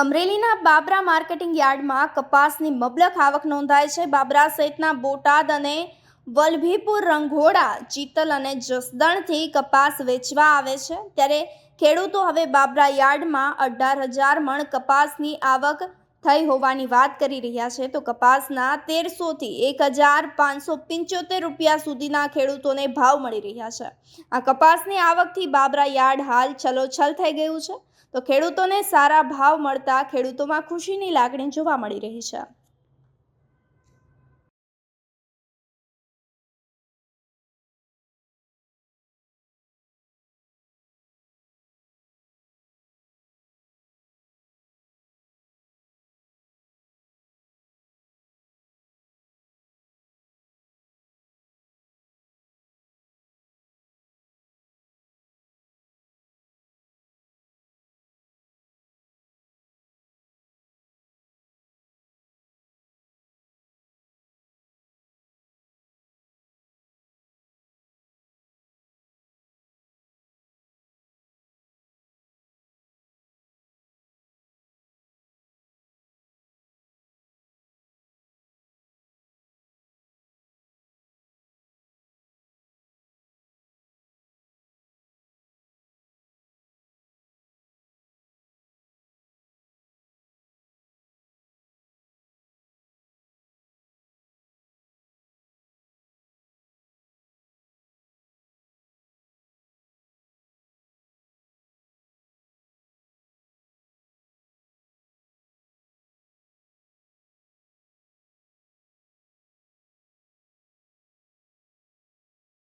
અમરેલીના બાબરા માર્કેટિંગ યાર્ડમાં કપાસની મબલક આવક નોંધાય છે. બાબરા સહિતના બોટાદ અને વલભીપુર રંઘોડા ચિતલ અને જસદણથી કપાસ વેચવા આવે છે. ત્યારે ખેડૂતો હવે બાબરા યાર્ડમાં અઢાર હજાર મણ કપાસની આવક થઈ હોવાની વાત કરી રહ્યા છે, તો કપાસના તેરસોથી એક હજાર પાંચસો પંચોતેર રૂપિયા સુધીના ખેડૂતોને ભાવ મળી રહ્યા છે. આ કપાસની આવકથી બાબરા યાર્ડ હાલ છલોછલ થઈ ગયું છે, તો ખેડૂતોને સારા ભાવ મળતા ખેડૂતોમાં ખુશીની લાગણી જોવા મળી રહી છે.